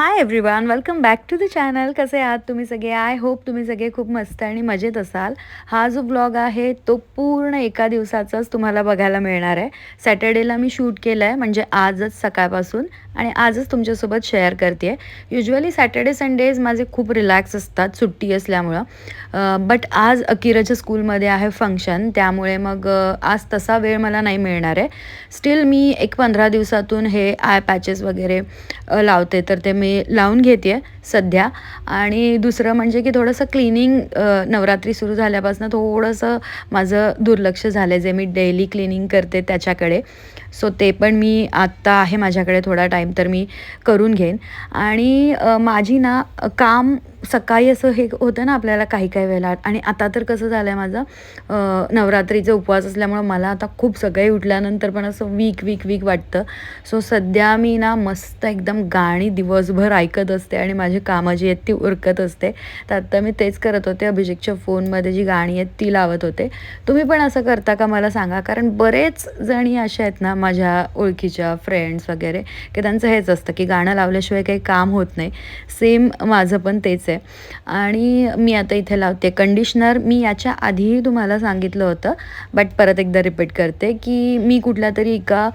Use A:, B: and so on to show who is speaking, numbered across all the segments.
A: Hi everyone welcome back to the channel कसे आहात तुम्ही सगळे? आय होप तुम्ही सगळे खूप मस्त आणि मजेत असाल. हा जो ब्लॉग आहे तो पूर्ण एका दिवसाचाच तुम्हाला बघायला मिळणार आहे. सॅटर्डेला मी शूट केलं आहे म्हणजे आजच सकाळपासून आणि आजच तुमच्यासोबत शेअर करते आहे युजली सॅटर्डे संडेज माझे खूप रिलॅक्स असतात सुट्टी असल्यामुळं. बट आज अकिराच्या स्कूलमध्ये आहे फंक्शन त्यामुळे मग आज तसा वेळ मला नाही मिळणार आहे. स्टील मी एक पंधरा दिवसातून हे आय पॅचेस वगैरे लावते तर ते मी लावून घेते सध्या. आणि दुसरं म्हणजे की थोडंसं क्लिनिंग नवरात्री सुरू झाल्यापासून थोडंसं माझं दुर्लक्ष झालं आहे जे मी डेली क्लिनिंग करते त्याच्याकडे. सो ते पण मी आत्ता आहे माझ्याकडे थोडा टाईम तर मी करून घेईन. आणि माझी ना काम सकाळी असं हे होतं ना आपल्याला काही काही वेळेला. आणि आता तर कसं झालं आहे माझं अ, नवरात्रीचे उपवास असल्यामुळं मला आता खूप सकाळी उठल्यानंतर पण असं वीक वीक वीक वाटतं. सो सध्या मी ना मस्त एकदम गाणी दिवसभर ऐकत असते आणि माझी कामं जी आहेत ती उरकत असते. तर आत्ता मी तेच करत होते. अभिषेकच्या फोनमध्ये जी गाणी आहेत ती लावत होते. तुम्ही पण असं करता का मला सांगा? कारण बरेच जणी अशा आहेत ना माझ्या ओळखीच्या फ्रेंड्स वगैरे की त्यांचं हेच असतं की गाणं लावल्याशिवाय काही काम होत नाही. सेम माझं पण तेच आहे. आणि मी आता इथे लावते. कंडिशनर मी याच्या आधीही तुम्हाला सांगितलं होतं बट परत एकदा रिपीट करते की मी कुठल्या तरी एका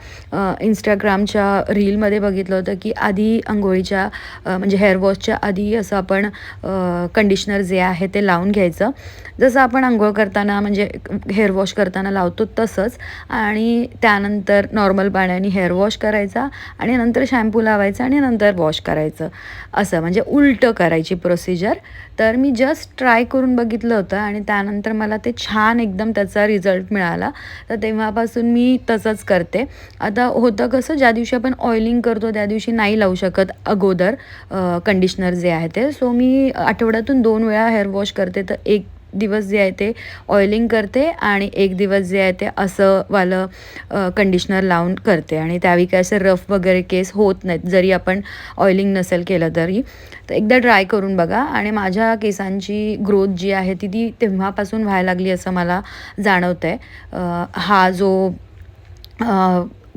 A: इंस्टाग्रामच्या रीलमध्ये बघितलं होतं की आधी आंघोळीच्या आपल्याला म्हणजे हेअर वॉशच्या आधी असं आपण कंडिशनर जे आहे ते लावून घ्यायचं. जसं आपण आंघोळ करताना म्हणजे हेअर वॉश करताना लावतो तसंच. आणि त्यानंतर नॉर्मल पाण्याने हेअर वॉश करायचा आणि नंतर शॅम्पू लावायचा आणि नंतर वॉश करायचं. असं म्हणजे उलटं करायची प्रोसिजर तर मी जस्ट ट्राय करून बघितलं होतं आणि त्यानंतर मला ते छान एकदम त्याचा रिझल्ट मिळाला. तर तेव्हापासून मी तसंच करते. आता होतं कसं ज्या दिवशी आपण ऑइलिंग करतो त्या दिवशी नाही लावू शकत अगोदर कंडिशनर जे आहे ते. सो मी आठवड्यातून दोन वेळा हेअर वॉश करते. तर एक दिवस जे आहे ते ऑइलिंग करते आणि एक दिवस जे आहे ते असं वालं कंडिशनर लावून करते. आणि त्यावेळी काय असे रफ वगैरे केस होत नाहीत. जरी आपण ऑइलिंग नसेल केलं तरी. तर एकदा ट्राय करून बघा. आणि माझ्या केसांची ग्रोथ जी आहे ती ती तेव्हापासून व्हायला लागली असं मला जाणवतं आहे हा जो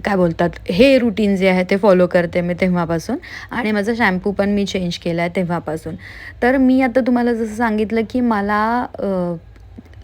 A: काय बोलतात हे रुटीन जे आहे ते फॉलो करते मी तेव्हापासून. आणि माझा शॅम्पू पण मी चेंज केला आहे तेव्हापासून. तर मी आता तुम्हाला जसं सांगितलं की मला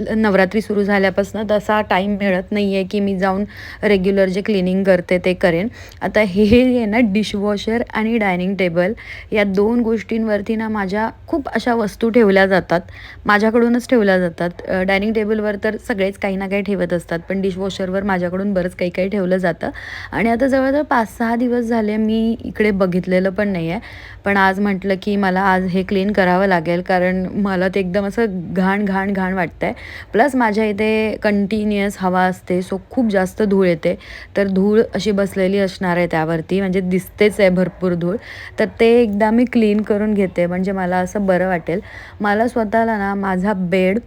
A: नवरात्री सुरू झाल्यापासून तसा टाईम मिळत नाही आहे की मी जाऊन रेग्युलर जे क्लिनिंग करते ते करेन. आता हे हे आहे ना डिशवॉशर आणि डायनिंग टेबल या दोन गोष्टींवरती ना माझ्या खूप अशा वस्तू ठेवल्या जातात. माझ्याकडूनच ठेवल्या जातात. डायनिंग टेबलवर तर सगळेच काही ना काही ठेवत असतात पण डिशवॉशरवर माझ्याकडून बरंच काही काही ठेवलं जातं. आणि आता जवळजवळ पाच सहा दिवस झाले मी इकडे बघितलेलं पण नाही आहे पण आज म्हटलं की मला आज हे क्लीन करावं लागेल कारण मला ते एकदम असं घाण घाण घाण वाटतं आहे प्लस माझ्या इथे कंटिन्युअस हवा असते सो खूप जास्त धूळ येते. तर धूळ अशी बसलेली असणार आहे त्यावरती म्हणजे दिसतेच आहे भरपूर धूळ. तर ते एकदा मी क्लीन करून घेते म्हणजे मला असं बरं वाटेल. मला स्वतःला ना माझा बेड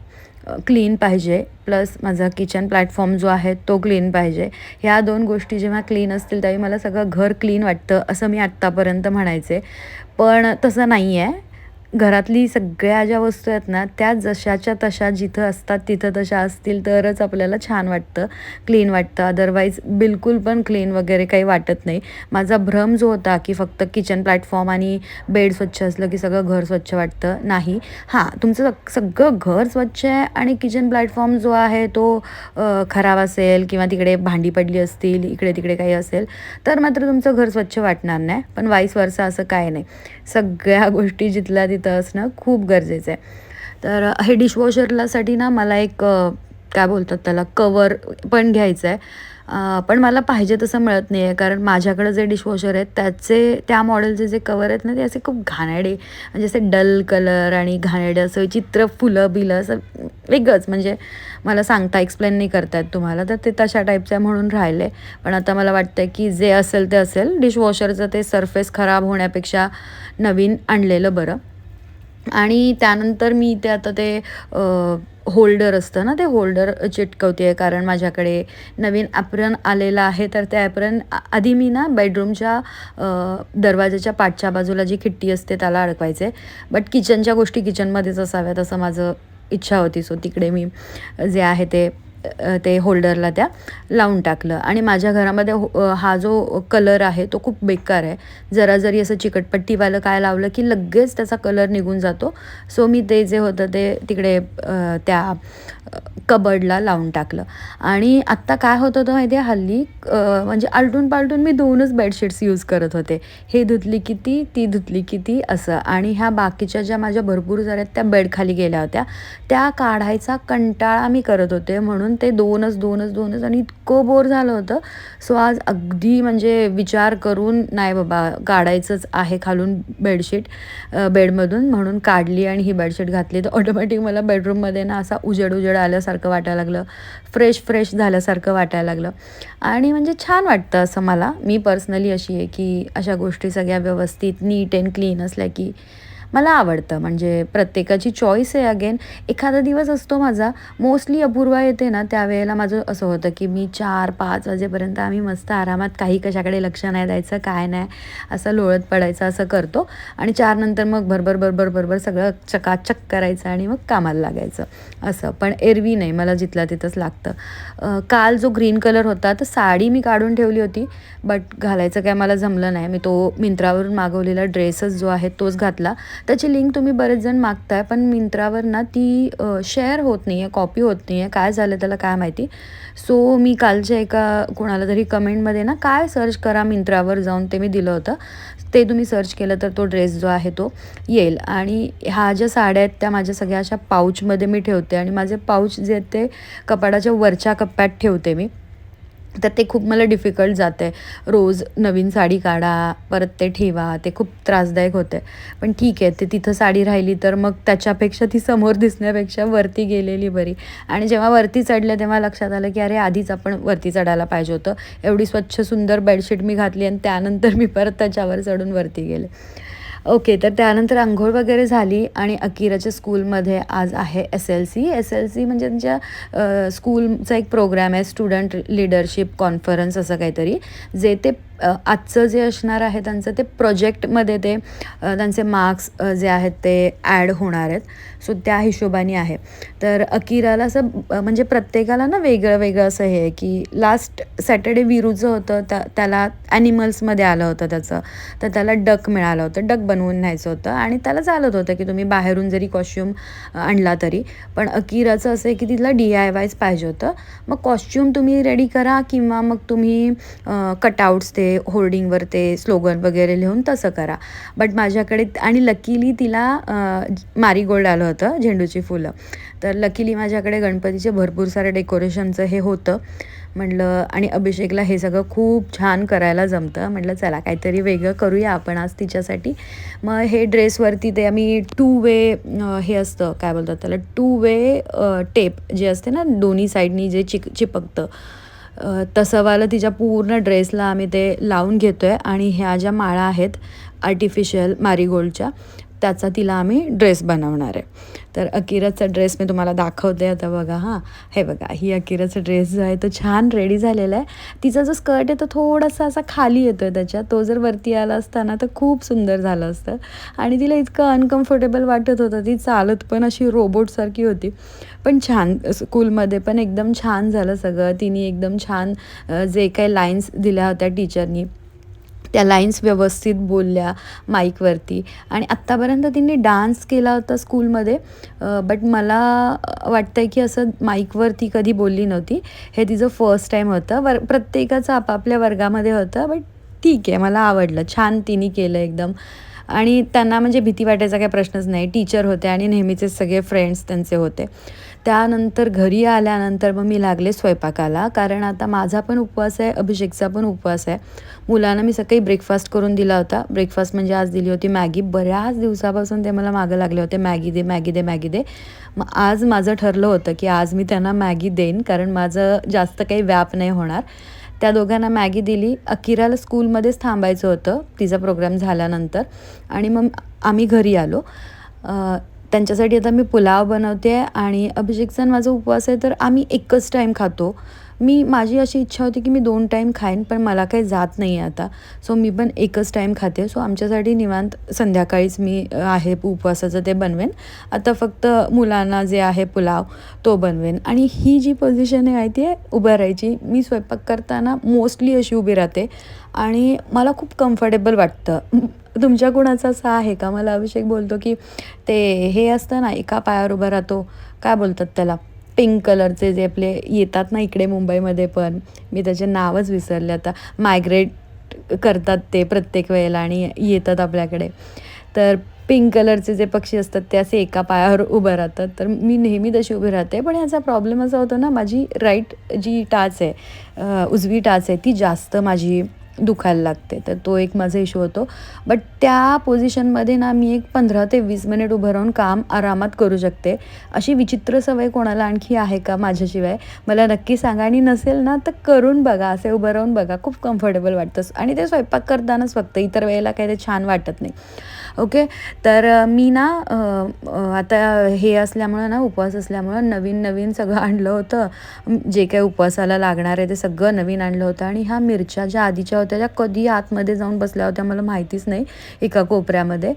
A: क्लीन पाहिजे प्लस माझा किचन प्लॅटफॉर्म जो आहे तो क्लीन पाहिजे. ह्या दोन गोष्टी जेव्हा क्लीन असतील त्यावेळी मला सगळं घर क्लीन वाटतं असं मी आत्तापर्यंत म्हणायचे. पण तसं नाही आहे घरातली सगळ्या ज्या वस्तू आहेत ना त्या जशाच्या तशा जिथं असतात तिथं तशा असतील तरच आपल्याला छान वाटतं क्लीन वाटतं. अदरवाईज बिलकुल पण क्लीन वगैरे काही वाटत नाही. माझा भ्रम जो होता की फक्त किचन प्लॅटफॉर्म आणि बेड स्वच्छ असलं की सगळं घर स्वच्छ वाटतं नाही. हां तुमचं सग- सगळं घर स्वच्छ आहे आणि किचन प्लॅटफॉर्म जो आहे तो खराब असेल किंवा तिकडे भांडी पडली असतील इकडे तिकडे काही असेल तर मात्र तुमचं घर स्वच्छ वाटणार नाही. पण वाईस वर्षा असं काय नाही. सगळ्या गोष्टी जिथल्या तिथं असणं खूप गरजेचं आहे. तर हे डिशवॉशरलासाठी ना मला एक काय बोलतात त्याला कवर पण घ्यायचं आहे पण मला पाहिजे तसं मिळत नाही आहे कारण माझ्याकडं जे डिशवॉशर आहेत त्याचे त्या मॉडेलचे जे कवर आहेत ना ते असे खूप घाणेडे म्हणजे असे डल कलर आणि घाणेरडे असं चित्र फुलं बिलं असं वेगळंच. म्हणजे मला सांगता एक्सप्लेन नाही करतायत तुम्हाला तर ते तशा टाईपचं आहे म्हणून राहिले. पण आता मला वाटतं की जे असेल ते असेल. डिशवॉशरचं ते सरफेस खराब होण्यापेक्षा नवीन आणलेलं बरं. आणि त्यानंतर मी ते आता ते होल्डर असतं ना ते होल्डर चिटकवते आहे. कारण माझ्याकडे नवीन ॲप्रन आलेला आहे. तर ते ॲप्रन आधी मी ना बेडरूमच्या दरवाजाच्या पाठच्या बाजूला जी खिट्टी असते त्याला अडकवायचे. बट किचनच्या गोष्टी किचनमध्येच असाव्यात असं माझं इच्छा होती. सो तिकडे मी जे आहे ते ते होल्डरला त्या लावून टाकलं. आणि माझ्या घरामध्ये हो हा जो कलर आहे तो खूप बेकार आहे. जरा जरी असं चिकटपट्टीवालं काय लावलं की लगेच त्याचा कलर निघून जातो. सो मी ते जे होतं ते तिकडे त्या कबडला लावून टाकलं. आणि आत्ता काय होत होतं माहिती आहे हल्ली म्हणजे आलटून पालटून मी दोनच बेडशीट्स यूज करत होते. हे धुतली किती ती धुतली किती असं. आणि ह्या बाकीच्या ज्या माझ्या भरपूर साऱ्या त्या बेडखाली गेल्या होत्या. त्या काढायचा कंटाळा मी करत होते. म्हणून ते दोनच दोनच दोनच आणि इतकं बोर झालं होतं. सो आज अगदी म्हणजे विचार करून नाही बाबा काढायचंच आहे खालून बेडशीट बेडमधून म्हणून काढली आणि ही बेडशीट घातली. तर ऑटोमॅटिक मला बेडरूममध्ये ना असा उजेड उजेड आल्यासारखं वाटायला लागलं. फ्रेश फ्रेश झाल्यासारखं वाटायला लागलं. आणि म्हणजे छान वाटतं असं मला. मी पर्सनली अशी आहे की अशा गोष्टी सगळ्या व्यवस्थित नीट अँड क्लीन असल्या की मला आवडतं. म्हणजे प्रत्येकाची चॉईस आहे. अगेन एखादा दिवस असतो माझा मोस्टली अपूर्वा येते ना त्यावेळेला माझं असं होतं की मी चार पाच वाजेपर्यंत आम्ही मस्त आरामात काही कशाकडे लक्ष नाही द्यायचं काय नाही असं लोळत पडायचं असं करतो. आणि चारनंतर मग भरभर भरभर भरभर सगळं चकाचक करायचं आणि मग कामाला लागायचं. असं. पण एरवी नाही मला जिथला तिथंच लागतं. काल जो ग्रीन कलर होता तर साडी मी काढून ठेवली होती बट घालायचं काय मला जमलं नाही. मी तो मिंत्रावरून मागवलेला ड्रेसच जो आहे तोच घातला. त्याची लिंक तुम्ही बरेच जण मागताय पण मिंत्रावर ना ती शेअर होत नाही आहे कॉपी होत नाही आहे काय झालं त्याला काय माहिती? सो मी कालच्या एका कोणाला तरी कमेंटमध्ये ना काय सर्च करा मिंत्रावर जाऊन ते मी दिलं होतं. ते तुम्ही सर्च केलं तर तो ड्रेस जो आहे तो येईल. आणि ह्या ज्या साड्या आहेत त्या माझ्या सगळ्या अशा पाऊचमध्ये मी ठेवते. आणि माझे पाऊच जे आहेत ते कपाडाच्या वरच्या कप्प्यात ठेवते मी. तर ते खूप मला डिफिकल्ट जातं आहे रोज नवीन साडी काढा परत ते ठेवा ते खूप त्रासदायक होते पण ठीक आहे ते तिथं साडी राहिली तर मग त्याच्यापेक्षा ती समोर दिसण्यापेक्षा वरती गेलेली बरी. आणि जेव्हा वरती चढलं तेव्हा लक्षात आलं की अरे आधीच आपण वरती चढायला पाहिजे होतं. एवढी स्वच्छ सुंदर बेडशीट मी घातली आणि त्यानंतर मी परत त्याच्यावर चढून वरती गेले. ओके तर त्यानंतर आंघोळ वगैरे झाली आणि अकिराच्या स्कूलमध्ये आज आहे S L C S L C म्हणजे त्यांच्या स्कूलचा एक प्रोग्राम आहे स्टुडंट लिडरशिप कॉन्फरन्स असं काहीतरी जे ते आजचं जे असणार आहे त्यांचं ते प्रोजेक्टमध्ये ते त्यांचे मार्क्स जे आहेत ते ॲड होणार आहेत. सो त्या हिशोबाने आहे. तर अकिराला असं म्हणजे प्रत्येकाला ना वेगळं वेगळं असं हे की लास्ट सॅटर्डे विरूचं होतं त्या त्याला ॲनिमल्समध्ये आलं होतं त्याचं. तर त्याला डक मिळालं होतं. डक बनवून न्यायचं होतं आणि त्याला चालत होतं की तुम्ही बाहेरून जरी कॉस्च्युम आणला तरी. पण अकिराचं असं आहे की तिला डी आय वायच पाहिजे होतं. मग कॉस्ट्युम तुम्ही रेडी करा किंवा मग तुम्ही कटआउट्स ते होर्डिंगवर ते स्लोगन वगैरे लिहून तसं करा. बट माझ्याकडे आणि लकीली तिला मारीगोल्ड आलं होतं झेंडूची फुलं. तर लकीली माझ्याकडे गणपतीचे भरपूर सारे डेकोरेशनचं हे होतं. म्हटलं आणि अभिषेकला हे सगळं खूप छान करायला जमतं. म्हटलं चला काहीतरी वेगळं करूया आपण आज तिच्यासाठी. मग हे ड्रेसवरती ते आम्ही टू वे हे असतं काय बोलतात त्याला टू वे टेप जे असते ना दोन्ही साईडनी जे चिक चिपकतं. तसंवालं तिच्या पूर्ण ड्रेसला आम्ही ते लावून घेतो आहे आणि ह्या ज्या माळा आहेत आर्टिफिशियल मारीगोल्डच्या त्याचा तिला आम्ही ड्रेस बनवणार आहे. तर अकिराचा ड्रेस मी तुम्हाला दाखवते आता बघा हां. हे बघा ही अकिराचा ड्रेस जो आहे तो छान रेडी झालेला आहे. तिचा जो स्कर्ट आहे तो थोडासा असा खाली येतो आहे त्याच्यात. तो जर वरती आला असता ना तर खूप सुंदर झालं असतं. आणि तिला इतकं अनकम्फर्टेबल वाटत होतं. ती चालत पण अशी रोबोटसारखी होती. पण छान स्कूलमध्ये पण एकदम छान झालं सगळं. तिने एकदम छान जे काही लाईन्स दिल्या होत्या टीचरनी त्या लाईन्स व्यवस्थित बोलल्या माईकवरती आणि आत्तापर्यंत तिने डान्स केला होता स्कूलमध्ये बट मला वाटतं आहे की असं माईकवरती कधी बोलली नव्हती. हे तिचं फर्स्ट टाईम होतं. वर प्रत्येकाचं आपापल्या वर्गामध्ये होतं बट ठीक आहे मला आवडलं. छान तिने केलं एकदम. आणि त्यांना म्हणजे भीती वाटायचा काही प्रश्नच नाही. टीचर होते आणि नेहमीचे सगळे फ्रेंड्स त्यांचे होते. त्यानंतर घरी आल्यानंतर मग मी लागले स्वयंपाकाला. कारण आता माझा पण उपवास आहे अभिषेकचा पण उपवास आहे. मुलांना मी सकाळी ब्रेकफास्ट करून दिला होता. ब्रेकफास्ट म्हणजे आज दिली होती मॅगी. बऱ्याच दिवसापासून ते मला मागं लागले होते. मॅगी दे मॅगी दे मॅगी दे. मग आज माझं ठरलं होतं की आज मी त्यांना मॅगी देईन. कारण माझं जास्त काही व्याप नाही होणार. त्या दोघांना मॅगी दिली. अकिराला स्कूलमध्येच थांबायचं होतं. तिचा प्रोग्राम झाल्यानंतर. आणि मग आम्ही घरी आलो. त्यांच्यासाठी आता मी पुलाव बनवते आहे आणि अभिषेक सण माझा उपवास आहे तर आम्ही एकच टाईम खातो. मी माझी अशी इच्छा होती की मी दोन टाईम खाईन पण मला काही जात नाही आहे आता. सो मी पण एकच टाईम खाते. सो आमच्यासाठी निवांत संध्याकाळीच मी आहे उपवासाचं ते बनवेन. आता फक्त मुलांना जे आहे पुलाव तो बनवेन. आणि ही जी पोझिशन आहे माहिती आहे उभं राहायची मी स्वयंपाक करताना मोस्टली अशी उभी राहते. आणि मला खूप कम्फर्टेबल वाटतं. तुमच्या कुणाचं असं आहे का? मला अभिषेक बोलतो की ते हे असतं ना एका पायावर उभं राहतो. काय बोलतात त्याला? पिंक कलरचे जे आपले येतात ना इकडे मुंबईमध्ये पण. मी त्याचे नावच विसरले आता. मायग्रेट करतात ते प्रत्येक वेळेला आणि येतात आपल्याकडे. तर पिंक कलरचे जे पक्षी असतात ते असे एका पायावर उभं राहतात. तर मी नेहमी तशी उभी राहते. पण याचा प्रॉब्लेम असा होतो ना माझी राईट जी टाच आहे उजवी टाच आहे ती जास्त माझी दुखायला लागते. तर तो एक माझा इशू होतो. बट त्या पोझिशनमध्ये ना मी एक पंधरा ते वीस मिनिट उभं राहून काम आरामात करू शकते. अशी विचित्र सवय कोणाला आणखी आहे का माझ्याशिवाय? मला नक्की सांगा. आणि नसेल ना तर करून बघा. असे उभं राहून बघा. खूप कम्फर्टेबल वाटतं. आणि ते स्वयंपाक करतानाच फक्त इतर वेळेला काही ते छान वाटत नाही. ओके? तर मी ना आता हे असल्यामुळं ना उपवास असल्यामुळं नवीन नवीन सगळं आणलं होतं. जे काही उपवासाला लागणार आहे ते सगळं नवीन आणलं होतं. आणि ह्या मिरच्या ज्या आधीच्या होत्या त्या कधी आतमध्ये जाऊन बसल्या होत्या मला माहितीच नाही एका कोपऱ्यामध्ये.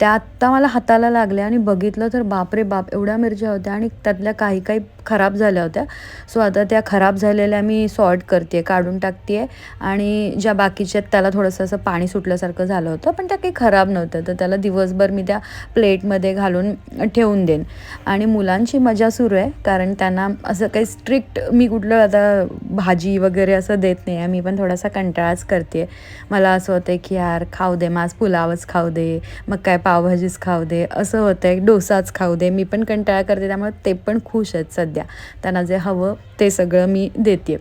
A: त्या आत्ता मला हाताला लागल्या आणि बघितलं तर बापरे बाप एवढ्या मिरच्या होत्या आणि त्यातल्या काही काही खराब झाल्या होत्या. सो आता त्या खराब झालेल्या मी सॉर्ट करते काढून टाकते आणि ज्या बाकीच्या आहेत त्याला थोडंसं असं पाणी सुटल्यासारखं झालं होतं पण त्या काही खराब नव्हत्या. तर त्याला दिवसभर मी त्या प्लेटमध्ये घालून ठेवून देईन. आणि मुलांची मजा सुरू आहे कारण त्यांना असं काही स्ट्रिक्ट मी कुठलं आता भाजी वगैरे असं देत नाही आहे. मी पण थोडासा कंटाळाच करते मला असं होतं आहे की यार खाऊ दे माझ पुलावच खाऊ दे मग काय पावभाजीच खाऊ दे असं होतं आहे डोसाच खाऊ दे. मी पण कंटाळा करते त्यामुळे ते पण खुश आहेत सध्या. त्यांना जे हवं ते सगळं मी देते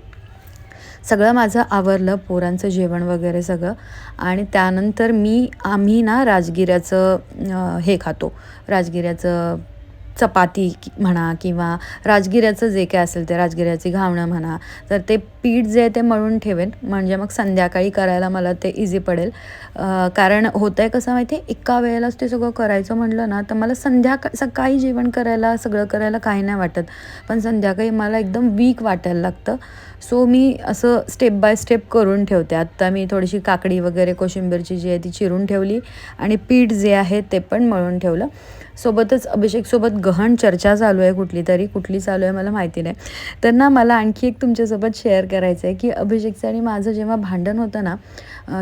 A: सगळं माझं आवरलं पोरांचं जेवण वगैरे सगळं. आणि त्यानंतर मी आम्ही ना राजगिऱ्याचं हे खातो. राजगिऱ्याचं चपाती कि- म्हणा किंवा राजगिऱ्याचं जे काय असेल ते राजगिऱ्याची घावणं म्हणा तर ते पीठ जे आहे ते मळून ठेवेन. म्हणजे मग संध्याकाळी करायला मला ते इझी पडेल. कारण होतं आहे कसं माहिती आहे एका वेळेलाच ते सगळं करायचं म्हटलं ना तर मला संध्याकाळ सकाळी जेवण करायला सगळं करायला काही नाही वाटत. पण संध्याकाळी मला एकदम वीक वाटायला लागतं. सो मी असं स्टेप बाय स्टेप करून ठेवते. आत्ता मी थोडीशी काकडी वगैरे कोशिंबीरची जी आहे ती चिरून ठेवली आणि पीठ जे आहे ते पण मळून ठेवलं. सोबतच अभिषेकसोबत गहन चर्चा चालू आहे कुठली तरी कुठली चालू आहे मला माहिती नाही. तर ना मला आणखी एक तुमच्यासोबत शेअर करायचं आहे की अभिषेकचं आणि माझं जेव्हा भांडण होतं ना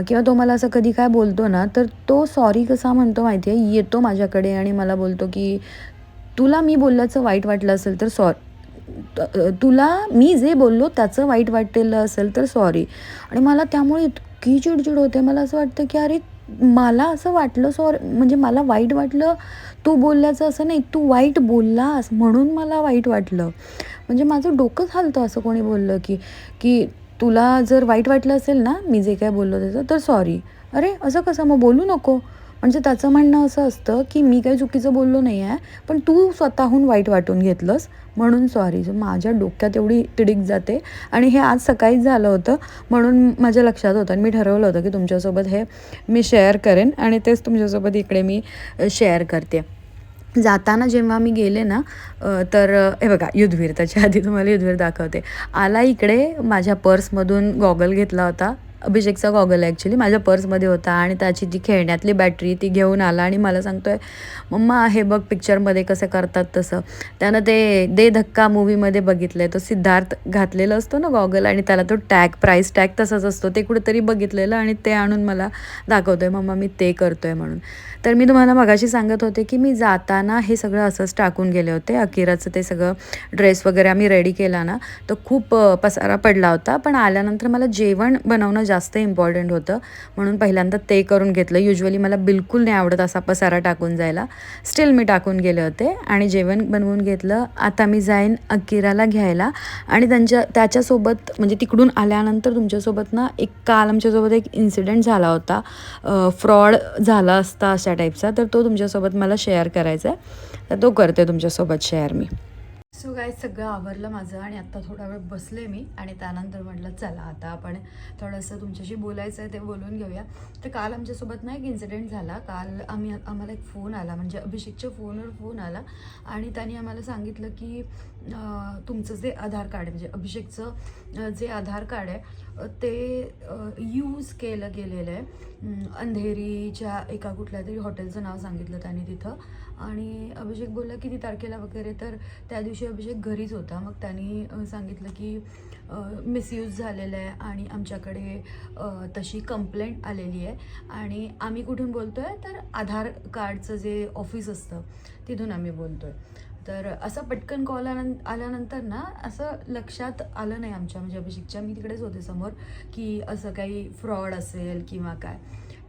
A: किंवा तो मला असं कधी काय बोलतो ना तर तो सॉरी कसा म्हणतो माहिती आहे येतो माझ्याकडे आणि मला बोलतो की तुला मी बोलल्याचं वाईट वाटलं असेल तर सॉरी तुला मी जे बोललो त्याचं वाईट वाटलेलं असेल तर सॉरी आणि मला त्यामुळे इतकी चिडचिड होते. मला असं वाटतं की अरे मला असं वाटलं सॉरी म्हणजे मला वाईट वाटलं तू बोलल्याचं असं नाही तू वाईट बोललास म्हणून मला वाईट वाटलं. म्हणजे माझं डोकंच हलतं असं कोणी बोललं की की तुला जर वाईट वाटलं असेल ना मी जे काय बोललो त्याचं तर सॉरी. अरे असं कसं? मग बोलू नको. म्हणजे त्याचं म्हणणं असं असतं की मी काही चुकीचं बोललो नाही आहे पण तू स्वतःहून वाईट वाटून घेतलंस म्हणून सॉरी सो माझ्या डोक्यात एवढी तिडीक जाते. आणि हे आज सकाळीच झालं होतं म्हणून माझ्या लक्षात होतं आणि मी ठरवलं होतं की तुमच्यासोबत हे मी शेअर करेन आणि तेच तुमच्यासोबत इकडे मी शेअर करते. जाताना जेव्हा मी गेले ना तर हे बघा युद्धवीर त्याच्या आधी तुम्हाला युद्धवीर दाखवते. आला इकडे माझ्या पर्समधून गॉगल घेतला होता. अभिषेकचा गॉगल ॲक्च्युली माझ्या पर्समध्ये होता आणि त्याची जी खेळण्यातली बॅटरी ती घेऊन आला आणि मला सांगतोय मम्मा हे बघ पिक्चरमध्ये कसं करतात तसं. त्यानं ते दे धक्का मूवीमध्ये बघितलं आहे तो सिद्धार्थ घातलेला असतो ना गॉगल आणि त्याला तो टॅग प्राईस टॅग तसाच असतो. ते कुठेतरी बघितलेलं आणि ते आणून मला दाखवतो आहे मम्मा मी ते करतो आहे म्हणून. तर मी तुम्हाला मगाशी सांगत होते की मी जाताना हे सगळं असंच टाकून गेले होते. अकिराचं ते सगळं ड्रेस वगैरे आम्ही रेडी केला ना तर खूप पसारा पडला होता. पण आल्यानंतर मला जेवण बनवणं जास्त इम्पॉर्टंट होतं. म्हणून पहिल्यांदा ते करून घेतलं. युजली मला बिलकुल नाही आवडत असा पसारा टाकून जायला. स्टील मी टाकून गेले होते. आणि जेवण बनवून घेतलं. आता मी जाईन अकिराला घ्यायला. आणि त्यांच्या त्याच्यासोबत म्हणजे तिकडून आल्यानंतर तुमच्यासोबत ना एक काल आमच्यासोबत एक इन्सिडेंट झाला होता. फ्रॉड झाला असता अशा टाईपचा तर तो तुमच्यासोबत मला शेअर करायचा आहे तर तो करते तुमच्यासोबत शेअर मी. सो गाय सगळं आवरलं माझं आणि आत्ता थोडा वेळ बसले मी आणि त्यानंतर म्हटलं चला आता आपण थोडंसं तुमच्याशी बोलायचं आहे ते बोलून घेऊया. तर काल आमच्यासोबत ना एक इन्सिडेंट झाला. काल आम्ही आम्हाला एक फोन आला म्हणजे अभिषेकच्या फोनवर फोन आला आणि त्यांनी आम्हाला सांगितलं की तुमचं जे आधार कार्ड आहे म्हणजे अभिषेकचं जे आधार कार्ड आहे ते यूज केलं गेलेलं आहे. अंधेरीच्या एका कुठल्या तरी हॉटेलचं नाव सांगितलं त्यांनी तिथं. आणि अभिषेक बोलला किती तारखेला वगैरे तर त्या दिवशी अभिषेक घरीच होता. मग त्यांनी सांगितलं की मिसयूज झालेलं आहे आणि आमच्याकडे तशी कंप्लेंट आलेली आहे. आणि आम्ही कुठून बोलतो आहे तर आधार कार्डचं जे ऑफिस असतं तिथून आम्ही बोलतो आहे तर असं पटकन कॉल आल्यानंतर ना असं लक्षात आलं नाही आमच्या. म्हणजे अभिषेकच्या मी तिकडेच होते समोर की असं काही फ्रॉड असेल किंवा काय.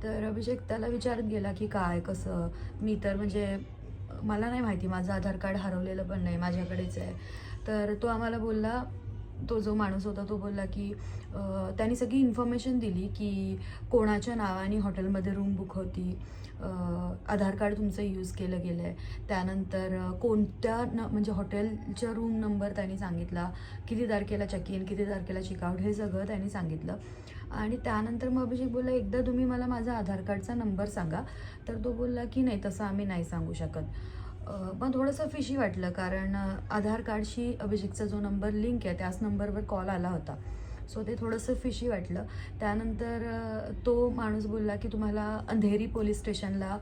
A: तर अभिषेक त्याला विचारत गेला की काय कसं? मी तर म्हणजे मला नाही माहिती माझं आधार कार्ड हरवलेलं पण नाही माझ्याकडेच आहे. तर तो आम्हाला बोलला तो जो माणूस होता तो बोलला की त्यांनी सगळी इन्फॉर्मेशन दिली की कोणाच्या नावाने हॉटेलमध्ये रूम बुक होती. आधार कार्ड तुमचं यूज केलं गेलं आहे त्यानंतर कोणत्या न म्हणजे हॉटेलच्या रूम नंबर त्यांनी सांगितला किती तारखेला चेक इन किती तारखेला चेकआउट हे सगळं त्यांनी सांगितलं. आणि त्यानंतर मग अभिषेक बोलला एकदा तुम्ही मला माझा आधार कार्डचा नंबर सांगा. तर तो बोलला की नाही तसं आम्ही नाही सांगू शकत. पण थोडंसं फिशी वाटलं कारण आधार कार्डशी अभिषेकचा जो नंबर लिंक आहे त्याच नंबरवर कॉल आला होता. सो ते थोडंसं फिशी वाटलं. त्यानंतर तो माणूस बोलला की तुम्हाला अंधेरी पोलीस स्टेशनला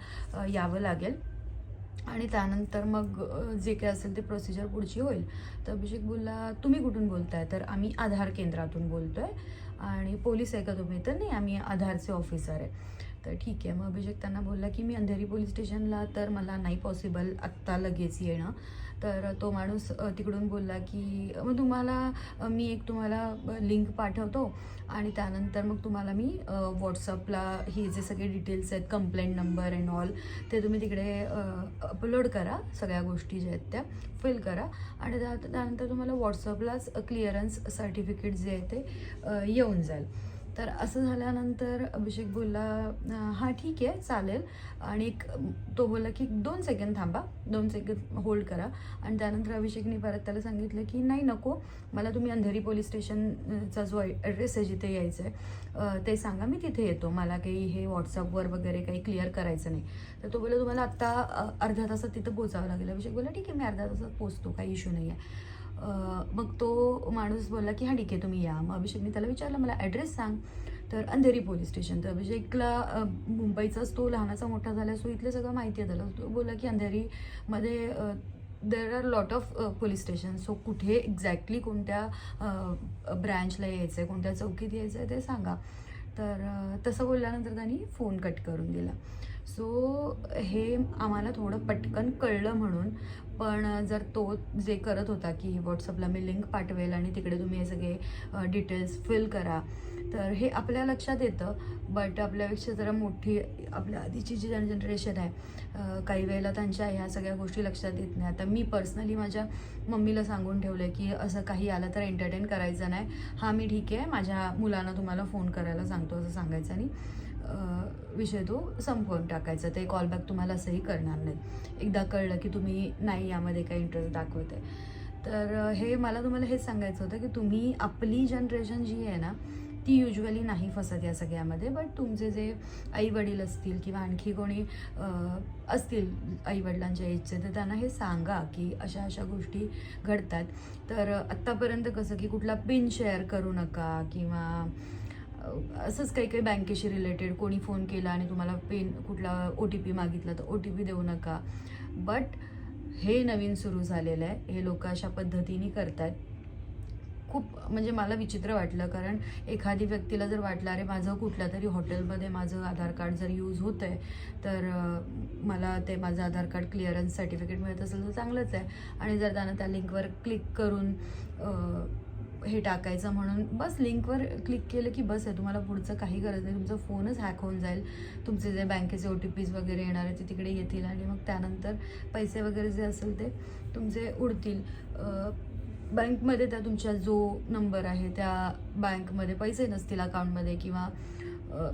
A: यावं लागेल. आणि त्यानंतर मग जे काही असेल ते प्रोसिजर पुढची होईल. तर अभिषेक बोलला तुम्ही कुठून बोलताय? तर आम्ही आधार केंद्रातून बोलतोय. आणि पोलीस आहे का तुम्ही? तर नाही आम्ही आधारचे ऑफिसर आहे. तर ठीक आहे. मग अभिषेक त्यांना बोलला की मी अंधेरी पोलीस स्टेशनला तर मला नाही पॉसिबल आत्ता लगेच येणं. तर तो माणूस तिकडून बोलला की मग तुम्हाला मी एक तुम्हाला लिंक पाठवतो आणि त्यानंतर मग तुम्हाला मी व्हॉट्सअपला हे जे सगळे डिटेल्स आहेत कंप्लेंट नंबर अँड ऑल ते तुम्ही तिकडे अपलोड करा. सगळ्या गोष्टी ज्या आहेत त्या फिल करा. आणि त्या त्यानंतर तुम्हाला व्हॉट्सअपलाच क्लिअरन्स सर्टिफिकेट जे आहे ते येऊन जाईल. तर असं झाल्यानंतर अभिषेक बोलला हां ठीक आहे चालेल. आणि एक तो बोलला की दोन सेकंड थांबा दोन सेकंड होल्ड करा. आणि त्यानंतर अभिषेकने परत त्याला सांगितलं की नाही नको मला तुम्ही अंधेरी पोलीस स्टेशनचा जो ॲड्रेस आहे जिथे यायचं आहे ते सांगा मी तिथे येतो. मला काही हे व्हॉट्सअपवर वगैरे काही क्लिअर करायचं नाही. तर तो बोलला तुम्हाला आत्ता अर्ध्या तासात तिथं पोचावं लागेल. अभिषेक बोला ठीक आहे मी अर्ध्या तासात पोचतो काही इश्यू नाही आहे मग तो माणूस बोलला की हां ठीक आहे तुम्ही या. मग अभिषेकने त्याला विचारलं मला ॲड्रेस सांग. तर अंधेरी पोलीस स्टेशन तर अभिषेकला मुंबईचाच तो लहानाचा मोठा झाला सो इथलं सगळं माहिती आहे त्याला. तो बोलला की अंधेरीमध्ये there are lot of police station so कुठे एक्झॅक्टली कोणत्या ब्रँचला यायचं आहे कोणत्या चौकीत यायचं आहे ते सांगा. तर तसं बोलल्यानंतर त्यांनी फोन कट करून दिला. सो हे आम्हाला थोडं पटकन कळलं म्हणून. पण जर तो जे करत होता की व्हॉट्सअपला मी लिंक पाठवेल आणि तिकडे तुम्ही हे सगळे डिटेल्स फिल करा तर हे आपल्या लक्षात येतं. बट आपल्यापेक्षा जरा मोठी आपल्या आधीची जी जनरेशन आहे काही वेळेला त्यांच्या ह्या सगळ्या गोष्टी लक्षात येत नाही. आता मी पर्सनली माझ्या मम्मीला सांगून ठेवलं आहे की असं काही आलं तर एंटरटेन करायचं नाही. हा मी ठीक आहे माझ्या मुलांना तुम्हाला फोन करायला सांगतो असं सांगायचं आणि विषय तो संपवून टाकायचा. ते कॉलबॅक तुम्हाला असंही करणार नाहीत. एकदा कळलं की तुम्ही नाही यामध्ये काही इंटरेस्ट दाखवते तर हे मला तुम्हाला हेच सांगायचं होतं की तुम्ही आपली जनरेशन जी आहे ना ती युजली नाही फसत या सगळ्यामध्ये बट तुमचे जे आई वडील असतील किंवा आणखी कोणी असतील आई वडिलांच्या एजचे तर त्यांना हे सांगा की अशा अशा गोष्टी घडतात. तर आत्तापर्यंत कसं की कुठला पिन शेअर करू नका किंवा असंच काही काही बँकेशी रिलेटेड कोणी फोन केला आणि तुम्हाला पेन कुठला ओ टी पी मागितला तर ओ टी पी देऊ नका. बट हे नवीन सुरू झालेलं आहे. हे लोक अशा पद्धतीने करतात खूप म्हणजे मला विचित्र वाटलं कारण एखादी व्यक्तीला जर वाटलं अरे माझं कुठल्या तरी हॉटेलमध्ये माझं आधार कार्ड जर यूज होतं आहे तर मला ते माझं आधार कार्ड क्लिअरन्स सर्टिफिकेट मिळत असेल तर चांगलंच आहे. आणि जर त्यानं त्या लिंकवर क्लिक करून हे टाकायचं म्हणून बस लिंकवर क्लिक केलं की बस आहे. तुम्हाला पुढचं काही गरज नाही. तुमचा फोनच हॅक होऊन जाईल. तुमचे जे बँकेचे ओ टी पीज वगैरे येणार आहे ते तिकडे येतील आणि मग त्यानंतर पैसे वगैरे जे असेल ते तुमचे उडतील. बँकमध्ये त्या तुमच्या जो नंबर आहे त्या बँकमध्ये पैसे नसतील अकाउंटमध्ये किंवा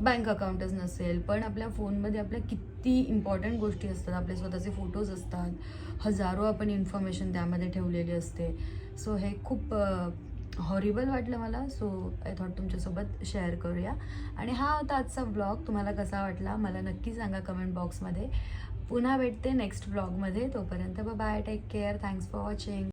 A: बँक अकाउंटच नसेल. पण आपल्या फोनमध्ये आपल्या किती किती इम्पॉर्टंट गोष्टी असतात. आपले स्वतःचे फोटोज असतात. हजारो आपण इन्फॉर्मेशन त्यामध्ये ठेवलेली असते. सो हे खूप हॉरिबल वाटलं मला सो आय थॉट तुमच्यासोबत शेअर करूया. आणि हा होता आजचा ब्लॉग तुम्हाला कसा वाटला मला नक्की सांगा कमेंट बॉक्समध्ये पुन्हा भेटते नेक्स्ट ब्लॉगमध्ये तोपर्यंत bye take care thanks for watching